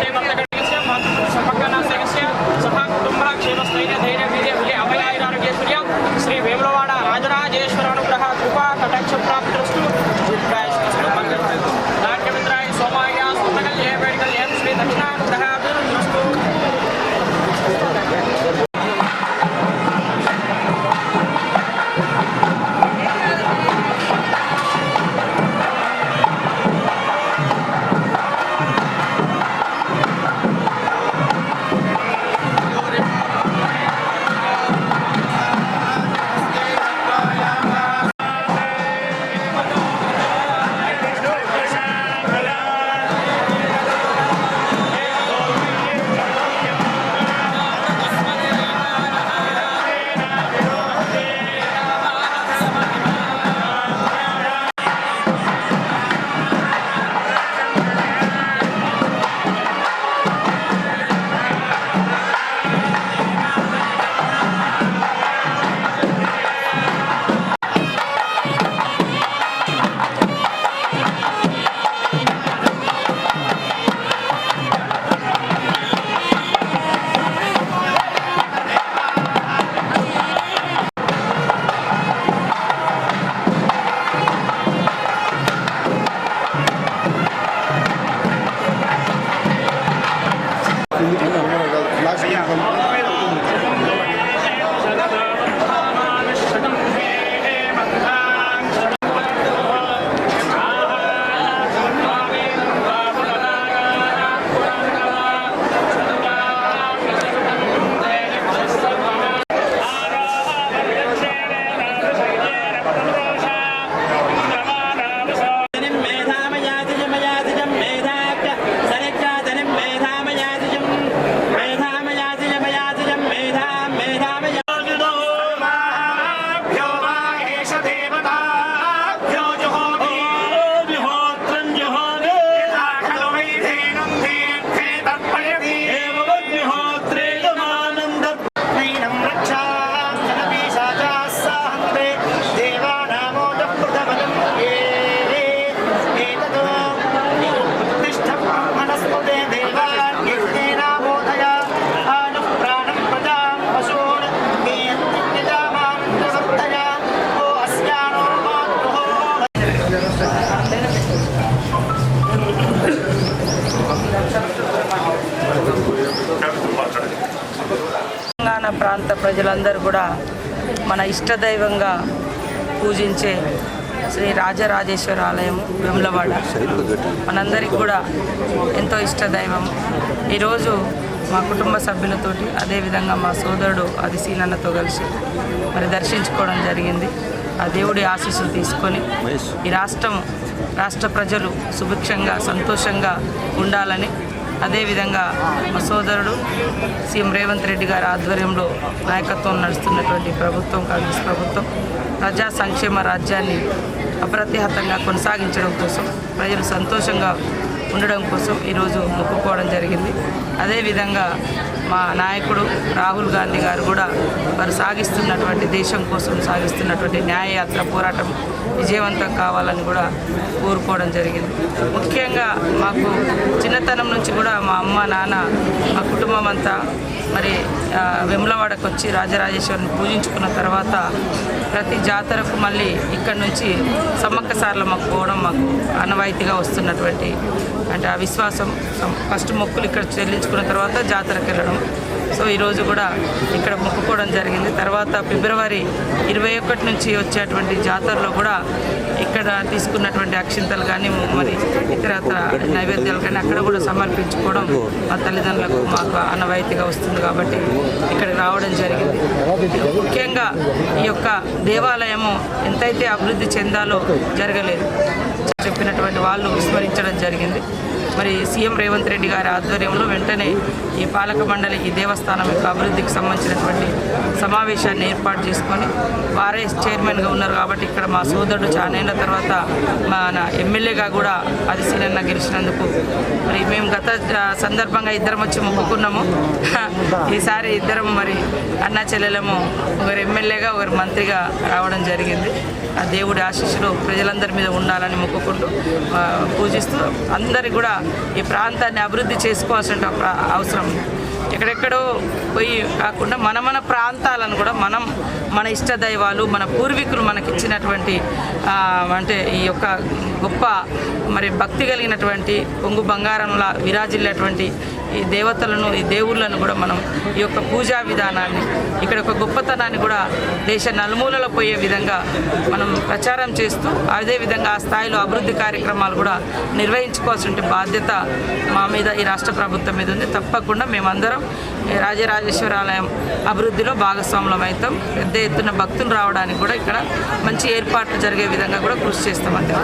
Same आपल्याकडे ప్రాంత ప్రజలందరూ కూడా మన ఇష్టదైవంగా పూజించే శ్రీ రాజరాజేశ్వర ఆలయం వెములవాడ. మనందరికి కూడా ఎంతో ఇష్టదైవం. ఈరోజు మా కుటుంబ సభ్యులతోటి అదేవిధంగా మా సోదరుడు అది సీనన్నతో కలిసి మరి దర్శించుకోవడం జరిగింది. ఆ దేవుడి ఆశీస్సులు తీసుకొని ఈ రాష్ట్రం రాష్ట్ర ప్రజలు సుభిక్షంగా సంతోషంగా ఉండాలని అదేవిధంగా మా సోదరుడు సీఎం రేవంత్ రెడ్డి గారి ఆధ్వర్యంలో నాయకత్వం నడుస్తున్నటువంటి ప్రభుత్వం కాంగ్రెస్ ప్రభుత్వం ప్రజా సంక్షేమ రాజ్యాన్ని అప్రతిహతంగా కొనసాగించడం కోసం ప్రజలు సంతోషంగా ఉండడం కోసం ఈరోజు మొక్కుకోవడం జరిగింది. అదేవిధంగా మా నాయకుడు రాహుల్ గాంధీ గారు కూడా వారు సాగిస్తున్నటువంటి దేశం కోసం సాగిస్తున్నటువంటి న్యాయయాత్ర పోరాటం విజయవంతం కావాలని కూడా కోరుకోవడం జరిగింది. ముఖ్యంగా మాకు చిన్నతనం నుంచి కూడా మా అమ్మ నాన్న మా కుటుంబం అంతా మరి వెములవాడకు వచ్చి రాజరాజేశ్వరిని పూజించుకున్న తర్వాత ప్రతి జాతరకు మళ్ళీ ఇక్కడ నుంచి సమ్మక్క సార్లు మాకు పోవడం మాకు అనవాయితీగా వస్తున్నటువంటి అంటే ఆ విశ్వాసం ఫస్ట్ మొక్కులు ఇక్కడ చెల్లించుకున్న తర్వాత జాతరకు వెళ్ళడం. సో ఈరోజు కూడా ఇక్కడ మొక్కుకోవడం జరిగింది. తర్వాత ఫిబ్రవరి ఇరవై ఒకటి నుంచి వచ్చేటువంటి జాతరలో కూడా ఇక్కడ తీసుకున్నటువంటి అక్షింతలు కానీ మరి ఇతరత్ర నైవేద్యాలు కానీ అక్కడ కూడా సమర్పించుకోవడం మా తల్లిదండ్రులకు మాకు అనవాయితీగా వస్తుంది. కాబట్టి ఇక్కడ రావడం జరిగింది. ముఖ్యంగా ఈ యొక్క దేవాలయము ఎంతైతే అభివృద్ధి చెందాలో జరగలేదు చెప్పినటువంటి వాళ్ళు విస్మరించడం జరిగింది. మరి సీఎం రేవంత్ రెడ్డి గారి ఆధ్వర్యంలో వెంటనే ఈ పాలక మండలి ఈ దేవస్థానం యొక్క అభివృద్ధికి సంబంధించినటువంటి సమావేశాన్ని ఏర్పాటు చేసుకొని వారే చైర్మన్గా ఉన్నారు కాబట్టి ఇక్కడ మా సోదరుడు చానేళ్ళ తర్వాత మన ఎమ్మెల్యేగా కూడా అధిశీలన గెలిచినందుకు మరి మేము గత సందర్భంగా ఇద్దరం వచ్చి మొక్కుకున్నాము. ఈసారి ఇద్దరం మరి అన్నా చెల్లెలము ఒకరు ఎమ్మెల్యేగా ఒకరు మంత్రిగా రావడం జరిగింది. ఆ దేవుడి ఆశీస్సులు ప్రజలందరి మీద ఉండాలని మొక్కుకుంటూ పూజిస్తూ అందరికి కూడా ఈ ప్రాంతాన్ని అభివృద్ధి చేసుకోవాల్సిన అవసరం ఎక్కడెక్కడో పోయి కాకుండా మన మన ప్రాంతాలను కూడా మనం మన ఇష్ట దైవాలు మన పూర్వీకులు మనకిచ్చినటువంటి అంటే ఈ యొక్క గొప్ప మరి భక్తి కలిగినటువంటి పొంగు బంగారంలా విరాజిల్లేటువంటి ఈ దేవతలను ఈ దేవుళ్ళను కూడా మనం ఈ యొక్క పూజా విధానాన్ని ఇక్కడ ఒక గొప్పతనాన్ని కూడా దేశ నలుమూలలో పోయే విధంగా మనం ప్రచారం చేస్తూ అదేవిధంగా ఆ స్థాయిలో అభివృద్ధి కార్యక్రమాలు కూడా నిర్వహించుకోవాల్సిన బాధ్యత మా మీద ఈ రాష్ట్ర ప్రభుత్వం మీద ఉంది. తప్పకుండా మేమందరం రాజరాజేశ్వర ఆలయం అభివృద్ధిలో భాగస్వాములం అవుతాం. పెద్ద ఎత్తున భక్తులు రావడానికి కూడా ఇక్కడ మంచి ఏర్పాట్లు జరిగే విధంగా కూడా కృషి చేస్తామండి.